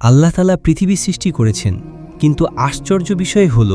আল্লাহ তালা পৃথিবী সৃষ্টি করেছেন, কিন্তু আশ্চর্য বিষয় হল,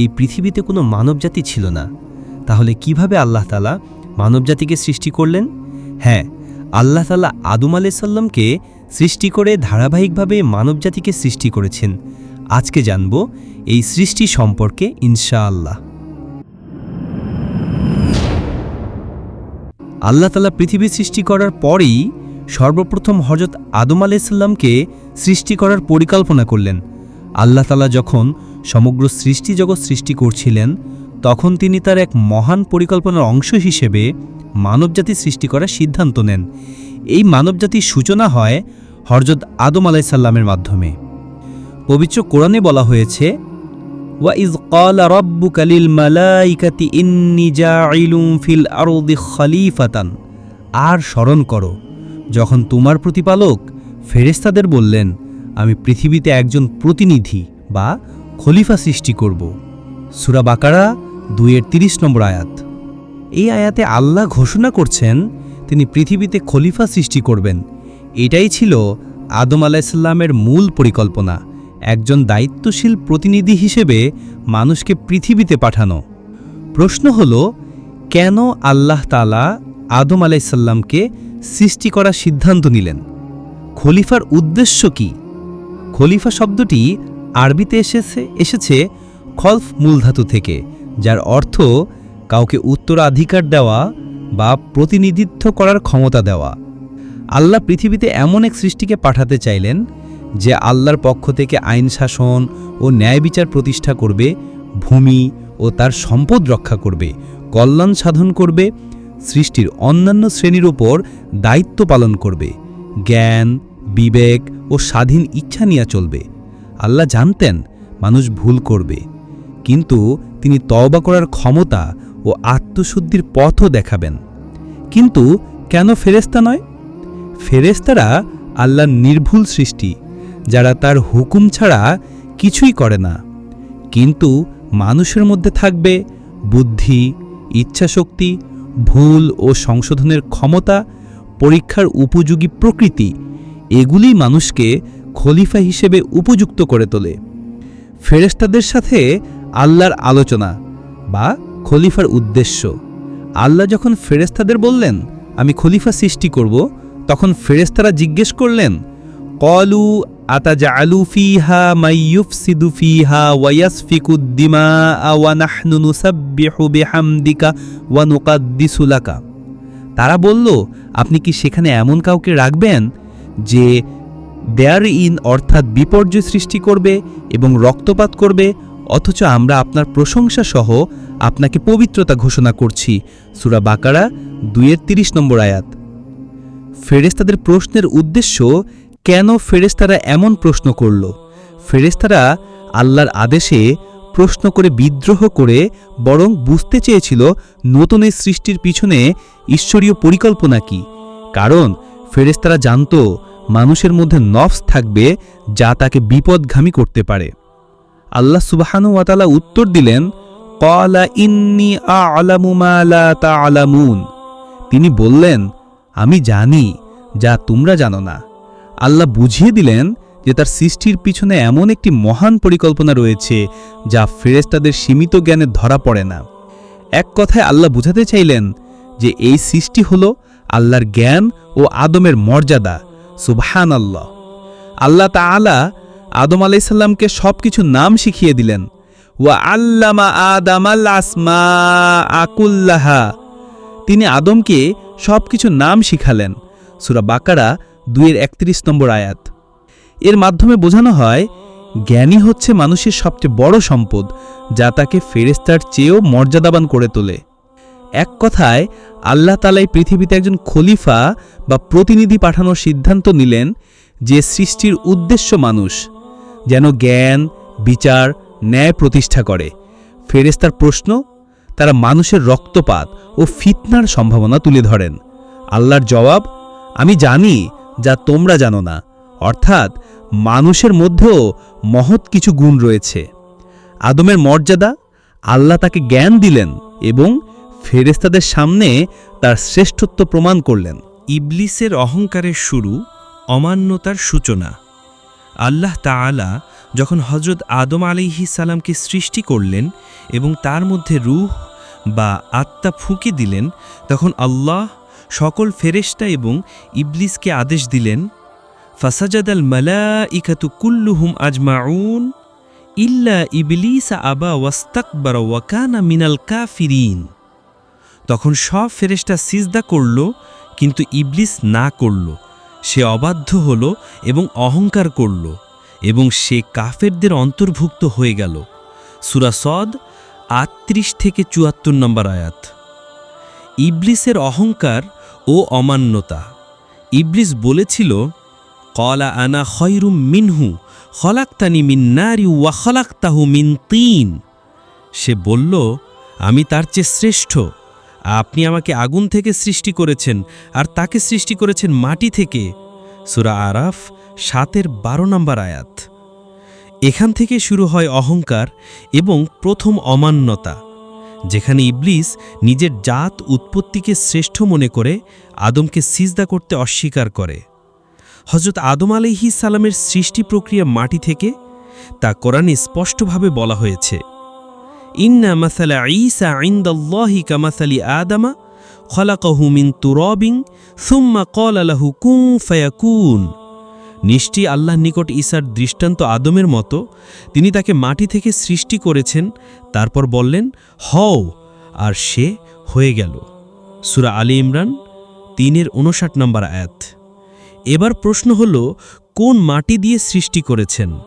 এই পৃথিবীতে কোনো মানবজাতি ছিল না। তাহলে কীভাবে আল্লাহ তালা মানবজাতিকে সৃষ্টি করলেন? হ্যাঁ আল্লাহ তালা আদম আলাইসাল্লামকে সৃষ্টি করে ধারাবাহিকভাবে মানবজাতিকে সৃষ্টি করেছেন। আজকে জানব এই সৃষ্টি সম্পর্কে ইনশাআল্লাহ। আল্লাহ তালা পৃথিবী সৃষ্টি করার পরেই সর্বপ্রথম হজরত আদম আলাইসাল্লামকে সৃষ্টি করার পরিকল্পনা করলেন আল্লাহ তালা যখন সমগ্র সৃষ্টি জগৎ সৃষ্টি করছিলেন তখন তিনি তার এক মহান পরিকল্পনার অংশ হিসেবে মানবজাতি সৃষ্টি করার সিদ্ধান্ত নেন এই মানবজাতির সূচনা হয় হরজত আদম আলাইসাল্লামের মাধ্যমে পবিত্র কোরআনে বলা হয়েছে وَإِذْ قَالَ رَبُّكَ لِلْمَلَائِكَةِ إِنِّي جَاعِلٌ فِي الْأَرْضِ خَلِيفَةً আর স্মরণ করো যখন তোমার প্রতিপালক ফেরেশতাদের বললেন, আমি পৃথিবীতে একজন প্রতিনিধি বা খলিফা সৃষ্টি করব। সুরা বাকারা দুইয়ের তিরিশ নম্বর আয়াত। এই আয়াতে আল্লাহ ঘোষণা করছেন, তিনি পৃথিবীতে খলিফা সৃষ্টি করবেন। এটাই ছিল আদম আলাইসাল্লামের মূল পরিকল্পনা, একজন দায়িত্বশীল প্রতিনিধি হিসেবে মানুষকে পৃথিবীতে পাঠানো। প্রশ্ন হল, কেন আল্লাহ তালা আদম আলাইসাল্লামকে সৃষ্টি করার সিদ্ধান্ত নিলেন। খলিফার উদ্দেশ্য কি? খলিফা শব্দটি আরবিতে এসেছে এসেছে খলফ মূলধাতু থেকে, যার অর্থ কাউকে উত্তরাধিকার দেওয়া বা প্রতিনিধিত্ব করার ক্ষমতা দেওয়া। আল্লাহ পৃথিবীতে এমন এক সৃষ্টিকে পাঠাতে চাইলেন, যে আল্লাহর পক্ষ থেকে আইন শাসন ও ন্যায় বিচার প্রতিষ্ঠা করবে, ভূমি ও তার সম্পদ রক্ষা করবে, কল্যাণ সাধন করবে সৃষ্টির অন্যান্য শ্রেণির ওপর দায়িত্ব পালন করবে। জ্ঞান, বিবেক ও স্বাধীন ইচ্ছা নিয়ে চলবে। আল্লাহ জানতেন মানুষ ভুল করবে। কিন্তু তিনি তওবা করার ক্ষমতা ও আত্মশুদ্ধির পথও দেখাবেন। কিন্তু কেন ফেরেস্তা নয়? ফেরেস্তারা আল্লাহর নির্ভুল সৃষ্টি, যারা তার হুকুম ছাড়া কিছুই করে না। কিন্তু মানুষের মধ্যে থাকবে বুদ্ধি, ইচ্ছাশক্তি ভুল ও সংশোধনের ক্ষমতা, পরীক্ষার উপযোগী প্রকৃতি, এগুলি মানুষকে খলিফা হিসেবে উপযুক্ত করে তোলে। ফেরেস্তাদের সাথে আল্লাহর আলোচনা বা খলিফার উদ্দেশ্য। আল্লাহ যখন ফেরেস্তাদের বললেন, আমি খলিফা সৃষ্টি করব তখন ফেরেস্তারা জিজ্ঞেস করলেন, কলু ফিহা মাইয়ুফসিদু ফিহা তারা বলল, আপনি কি সেখানে এমন কাউকে রাখবেন যে দেয়ার ইন অর্থাৎ বিপর্যয় সৃষ্টি করবে এবং রক্তপাত করবে, অথচ আমরা আপনার প্রশংসা সহ আপনাকে পবিত্রতা ঘোষণা করছি? সুরা বাকারা দুইয়ের তিরিশ নম্বর আয়াত। ফেরেস্তাদের প্রশ্নের উদ্দেশ্য কেন ফেরেস্তারা এমন প্রশ্ন করল? ফেরেস্তারা আল্লাহর আদেশে প্রশ্ন করে বিদ্রোহ করে বরং বুঝতে চেয়েছিল, নতুন এই সৃষ্টির পিছনে ঈশ্বরীয় পরিকল্পনা কি? কারণ ফেরেস্তারা জানত, মানুষের মধ্যে নফস থাকবে যা তাকে বিপদগামী করতে পারে। আল্লাহ সুবাহানু ওয়াতালা উত্তর দিলেন কলা ইন্নি আলামু মা লা তা'লামুন তিনি বললেন, আমি জানি, যা তোমরা জানো না। আল্লাহ বুঝিয়ে দিলেন যে তার সৃষ্টির পিছনে এমন একটি মহান পরিকল্পনা রয়েছে যা ফেরেস্তাদের সীমিত জ্ঞানে ধরা পড়ে না। এক কথায় আল্লাহ বুঝাতে চাইলেন যে এই সৃষ্টি হল আল্লাহর জ্ঞান ও আদমের মর্যাদা সুবহান আল্লাহ আল্লাহ তাআলা আদম আলাইসাল্লামকে সব কিছু নাম শিখিয়ে দিলেন। ওয়া আল্লামা আদামাল আসমা আকুল্লাহা তিনি আদমকে সব কিছু নাম শিখালেন। সুরা বাকারা দুইয়ের একত্রিশ নম্বর আয়াত। এর মাধ্যমে বোঝানো হয় জ্ঞানী হচ্ছে মানুষের সবচেয়ে বড় সম্পদ, যা তাকে ফেরেস্তার চেয়েও মর্যাদাবান করে তোলে। এক কথায়, আল্লাহ তালাই পৃথিবীতে একজন খলিফা বা প্রতিনিধি পাঠানোর সিদ্ধান্ত নিলেন যে সৃষ্টির উদ্দেশ্য মানুষ, যেন জ্ঞান, বিচার, ন্যায় প্রতিষ্ঠা করে। ফেরেস্তার প্রশ্ন, তারা মানুষের রক্তপাত ও ফিতনার সম্ভাবনা তুলে ধরেন। আল্লাহর জবাব, আমি জানি যা তোমরা জানো না। অর্থাৎ, মানুষের মধ্যেও মহৎ কিছু গুণ রয়েছে। আদমের মর্যাদা, আল্লাহ তাকে জ্ঞান দিলেন এবং ফেরেস্তাদের সামনে তার শ্রেষ্ঠত্ব প্রমাণ করলেন। ইবলিসের অহংকারের শুরু, অমান্যতার সূচনা। আল্লাহ তাআলা যখন হজরত আদম আলিহি সালামকে সৃষ্টি করলেন এবং তার মধ্যে রুহ বা আত্মা ফুঁকে দিলেন, তখন আল্লাহ সকল ফেরেশতা এবং ইবলিসকে আদেশ দিলেন, ফাসাজাদ আল মালা ইকাতু কুল্লুহুম আজমাউন, ইল্লা ইবলিস আবা ওয়াস্তাকবার ওয়াকানা মিনাল কাফিরিন। তখন সব ফেরেশতা সিজদা করল, কিন্তু ইবলিস না করল। সে অবাধ্য হল এবং অহংকার করল এবং সে কাফেরদের অন্তর্ভুক্ত হয়ে গেল। সুরাসদ আটত্রিশ থেকে চুয়াত্তর নম্বর আয়াত। ইবলিসের অহংকার ও অমান্যতা। ইবলিস বলেছিল, কলা আনা খয়রুম মিনহু, খলাক্তানি মিন নারি ওয়া খলাক্তাহু মিন তিন। সে বলল, আমি তার চেয়ে শ্রেষ্ঠ। আপনি আমাকে আগুন থেকে সৃষ্টি করেছেন আর তাকে সৃষ্টি করেছেন মাটি থেকে। সুরা আরাফ সাতের বারো নম্বর আয়াত। এখান থেকে শুরু হয় অহংকার এবং প্রথম অমান্যতা। যেখানে ইবলিস নিজের জাত উৎপত্তিকে শ্রেষ্ঠ মনে করে আদমকে সিজদা করতে অস্বীকার করে। হজরত আদম আলাইহি সালামের সৃষ্টি প্রক্রিয়া মাটি থেকে তা কোরআনে স্পষ্টভাবে বলা হয়েছে। ইন্না মাসালা ঈসা ইন্দাল্লাহি কামাসালি আদামা খলাকাহু মিন তুরবিং সুম্মা কল আলাহু কুং ফায়াকুন। নিশ্চয়ই আল্লাহর নিকট ঈসার দৃষ্টান্ত আদমের মতো, তিনি তাকে মাটি থেকে সৃষ্টি করেছেন, তারপর বললেন, হও। আর সে হয়ে গেল। সুরা আলী ইমরান তিনের উনষাট নম্বর আয়াত। এবার প্রশ্ন হল, কোন মাটি দিয়ে সৃষ্টি করেছেন?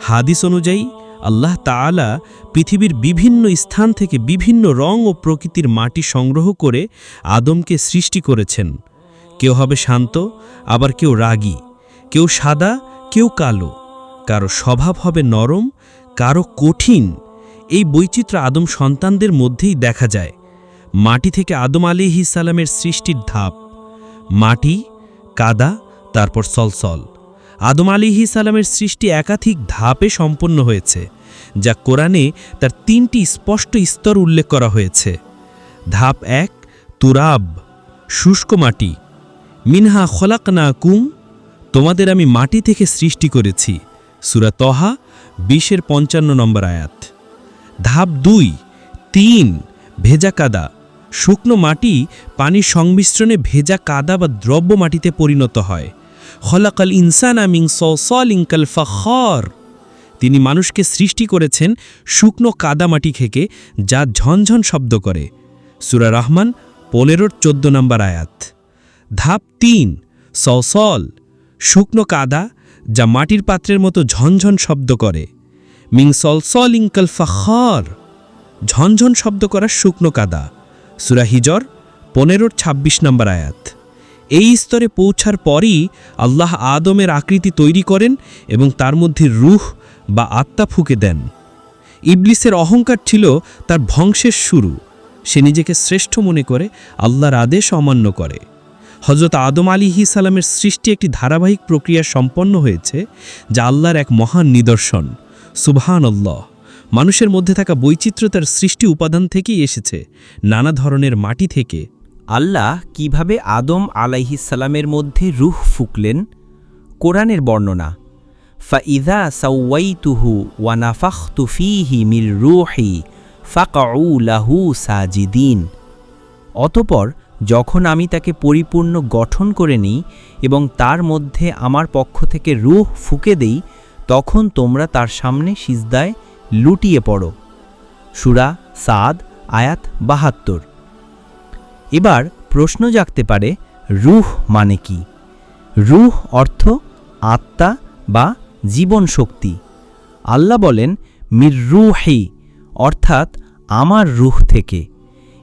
হাদিস অনুযায়ী, আল্লাহ তাআলা পৃথিবীর বিভিন্ন স্থান থেকে বিভিন্ন রং ও প্রকৃতির মাটি সংগ্রহ করে আদমকে সৃষ্টি করেছেন। কেউ হবে শান্ত, আবার কেউ রাগী। কেউ সাদা, কেউ কালো। কারও স্বভাব হবে নরম, কারও কঠিন। এই বৈচিত্র্য আদম সন্তানদের মধ্যেই দেখা যায়। মাটি থেকে আদম আলিহি সালামের সৃষ্টির ধাপ। মাটি, কাদা, তারপর সলসল। আদম আলিহি সালামের সৃষ্টি একাধিক ধাপে সম্পন্ন হয়েছে, যা কোরআনে তার তিনটি স্পষ্ট স্তর উল্লেখ করা হয়েছে। ধাপ এক, তুরাব, শুষ্ক মাটি। মিনহা খলাক না কুম তোমাদের আমি মাটি থেকে সৃষ্টি করেছি। সুরা তহা, বিশের পঞ্চান্ন নম্বর আয়াত। ধাপ দুই, তিন, ভেজা কাদা। শুকনো মাটি পানির সংমিশ্রণে ভেজা কাদা বা দ্রব্য মাটিতে পরিণত হয়। খলাকাল ইনসান আমিং সল ইঙ্কাল ফখর। তিনি মানুষকে সৃষ্টি করেছেন শুকনো কাদামাটি থেকে, যা ঝনঝন শব্দ করে। সুরা রহমান, পনেরোর চোদ্দ নম্বর আয়াত। ধাপ তিন সল শুকনো কাদা, যা মাটির পাত্রের মতো ঝনঝন শব্দ করে। মিং সলসল ইঙ্কল ফখর। ঝনঝন শব্দ করা শুকনো কাদা। সুরা হিজর, পনেরোর ২৬ নম্বর আয়াত। এই স্তরে পৌঁছার পরই আল্লাহ আদমের আকৃতি তৈরি করেন এবং তার মধ্যে রুহ বা আত্মা ফুকে দেন। ইবলিসের অহংকার ছিল তার ধ্বংসের শুরু। সে নিজেকে শ্রেষ্ঠ মনে করে, আল্লাহর আদেশ অমান্য করে। হজরত আদম আলিহি সালামের সৃষ্টি একটি ধারাবাহিক প্রক্রিয়া সম্পন্ন হয়েছে, যা আল্লাহর এক মহান নিদর্শন। সুবহান আল্লাহ মানুষের মধ্যে থাকা বৈচিত্র্যতার সৃষ্টি উপাদান থেকেই এসেছে, নানা ধরনের মাটি থেকে। আল্লাহ কীভাবে আদম আলাইহিসালামের মধ্যে রুহ ফুকলেন? কোরআনের বর্ণনা ফা ফাইদা সাউয়াইতুহু ওয়ানাফাখতু ফিহি মির রুহি ফাকাউ লাহু সাজিদিন। অতপর যখন আমি তাকে পরিপূর্ণ গঠন করে নিই এবং তার মধ্যে আমার পক্ষ থেকে রুহ ফুকে দেই, তখন তোমরা তার সামনে সিজদায় লুটিয়ে পড়ো। সুরা সাদ, আয়াত বাহাত্তর। এবার প্রশ্ন জাগতে পারে, রুহ মানে কি? রুহ অর্থ আত্মা বা জীবন শক্তি আল্লাহ বলেন, মির রুহি, অর্থাৎ আমার রুহ থেকে।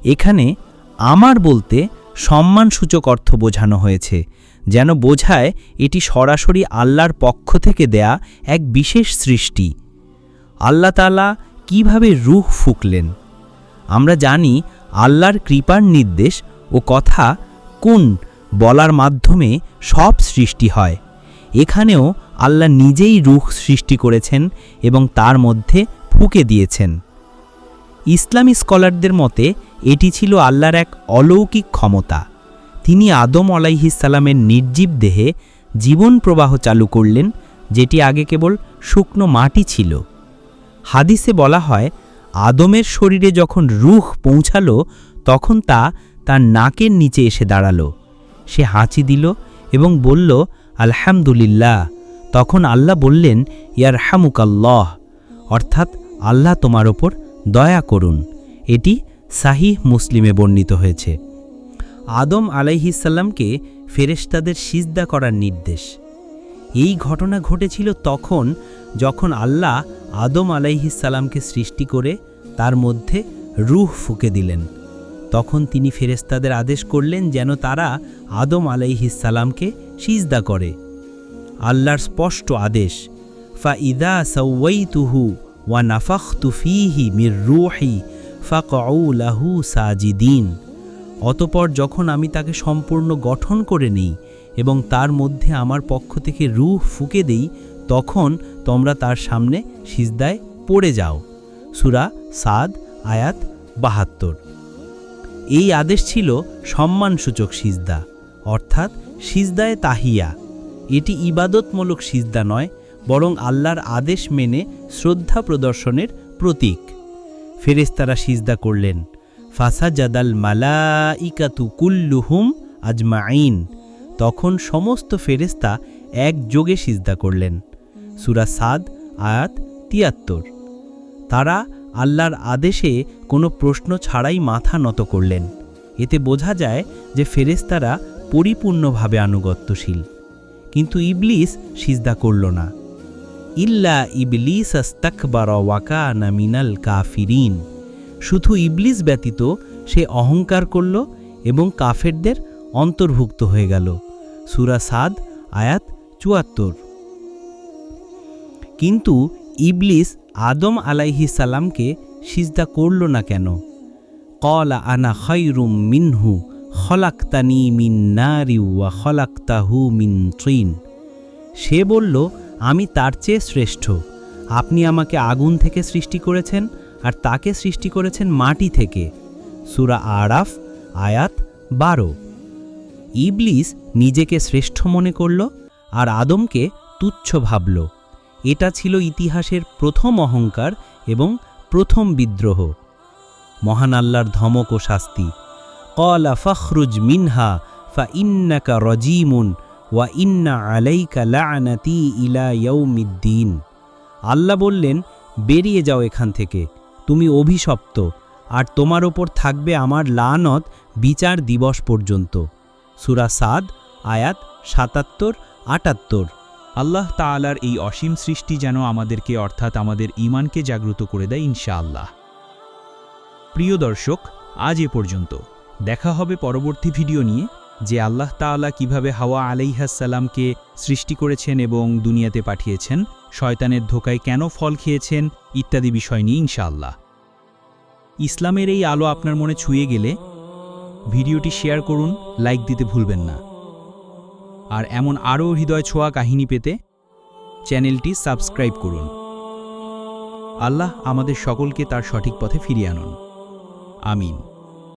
এখানে আমার বলতে সম্মানসূচক অর্থ বোঝানো হয়েছে, যেন বোঝায় এটি সরাসরি আল্লাহর পক্ষ থেকে দেয়া এক বিশেষ সৃষ্টি। আল্লাহ তালা কীভাবে রুহ ফুকলেন? আমরা জানি আল্লাহর কৃপার নির্দেশ ও কথা কোন বলার মাধ্যমে সব সৃষ্টি হয়। এখানেও আল্লাহ নিজেই রুখ সৃষ্টি করেছেন এবং তার মধ্যে ফুকে দিয়েছেন। ইসলামী স্কলারদের মতে এটি ছিল আল্লাহর এক অলৌকিক ক্ষমতা। তিনি আদম আলাইহিসালামের নির্জীব দেহে জীবন প্রবাহ চালু করলেন, যেটি আগে কেবল শুকনো মাটি ছিল। হাদিসে বলা হয়, আদমের শরীরে যখন রুহ পৌঁছালো, তখন তা তার নাকের নিচে এসে দাঁড়াল। সে হাঁচি দিল এবং বলল, আলহামদুলিল্লাহ। তখন আল্লাহ বললেন ইয়ার হামুকাল্লাহ অর্থাৎ আল্লাহ তোমার ওপর দয়া করুন। এটি সাহিহ মুসলিমে বর্ণিত হয়েছে। আদম আলাইহিসাল্লামকে ফেরেশতাদের সিজদা করার নির্দেশ। এই ঘটনা ঘটেছিল তখন যখন আল্লাহ আদম আলাইহিসাল্লামকে সৃষ্টি করে তার মধ্যে রুহ ফুকে দিলেন। তখন তিনি ফেরেশতাদের আদেশ করলেন যেন তারা আদম আলাইহিসাল্লামকে সিজদা করে। আল্লাহর স্পষ্ট আদেশ, ফা ইদা সৌয়াইতুহু ওয়া নাফাখতু তুফিহি মির রুহি ফাকউলাহু সাজিদিন। অতপর যখন আমি তাকে সম্পূর্ণ গঠন করে নিই এবং তার মধ্যে আমার পক্ষ থেকে রুহ ফুকে দেই, তখন তোমরা তার সামনে সিজদায় পড়ে যাও। সুরা সাদ, আয়াত বাহাত্তর। এই আদেশ ছিল সম্মানসূচক সিজদা, অর্থাৎ সিজদায় তাহিয়া। এটি ইবাদতমূলক সিজদা নয়, বরং আল্লাহর আদেশ মেনে শ্রদ্ধা প্রদর্শনের প্রতীক। ফেরেশতারা সিজদা করলেন। ফাসাজাদাল মালাইকাতু কুল্লুহুম আজমাইন তখন সমস্ত ফেরেশতা একযোগে সিজদা করলেন। সুরা সাদ, আয়াত তিয়াত্তর। তারা আল্লাহর আদেশে কোনো প্রশ্ন ছাড়াই মাথা নত করলেন। এতে বোঝা যায় যে ফেরেশতারা পরিপূর্ণভাবে আনুগত্যশীল। কিন্তু ইবলিস সিজদা করল না। ইল্লা ইবলিস আস্তাকবার ওয়াকানা মিনাল কাফিরিন। শুধু ইবলিস ব্যতীত সে অহংকার করল এবং কাফেরদের অন্তর্ভুক্ত হয়ে গেল। সুরা সাদ, আয়াত চুয়াত্তর। কিন্তু ইবলিস আদম আলাইহি সালামকে সিজদা করল না কেন? কলা আনা খৈরুম মিনহু, খলাক্তানি মিন নারি ওয়া খলাক্তাহু মিন ট্রিন সে বলল আমি তার চেয়ে শ্রেষ্ঠ। আপনি আমাকে আগুন থেকে সৃষ্টি করেছেন আর তাকে সৃষ্টি করেছেন মাটি থেকে। সুরা আরাফ, আয়াত বারো। ইবলিস নিজেকে শ্রেষ্ঠ মনে করল আর আদমকে তুচ্ছ ভাবল। এটা ছিল ইতিহাসের প্রথম অহংকার এবং প্রথম বিদ্রোহ। মহান আল্লাহর ধমক ও শাস্তি। কলা ফখরুজ মিনহা, ফা ইন্নাকা রজিমুন ওয়া ইন্না আলাইকা লাআনাতি ইলা ইয়াউমিদ্দিন। আল্লাহ বললেন, বেরিয়ে যাও এখান থেকে, তুমি অভিশপ্ত, আর তোমার ওপর থাকবে আমার লানত বিচার দিবস পর্যন্ত। সুরা সাদ, আয়াত সাতাত্তর, আটাত্তর। আল্লাহ তাআলার এই অসীম সৃষ্টি যেন আমাদেরকে, অর্থাৎ আমাদের ইমানকে জাগ্রত করে দেয় ইনশাআল্লাহ। প্রিয় দর্শক, আজ এ পর্যন্ত। দেখা হবে পরবর্তী ভিডিও নিয়ে। যে আল্লাহ তাআলা কীভাবে হাওয়া আলাইহাসাল্লামকে সৃষ্টি করেছেন এবং দুনিয়াতে পাঠিয়েছেন, শয়তানের ধোকায় কেন ফল খেয়েছেন ইত্যাদি বিষয় নিয়ে ইনশাআল্লাহ। ইসলামের এই আলো আপনার মনে ছুঁয়ে গেলে ভিডিওটি শেয়ার করুন, লাইক দিতে ভুলবেন না। আর এমন আরও হৃদয় ছোঁয়া কাহিনী পেতে চ্যানেলটি সাবস্ক্রাইব করুন। আল্লাহ আমাদের সকলকে তার সঠিক পথে ফিরিয়ে আনুন। আমিন।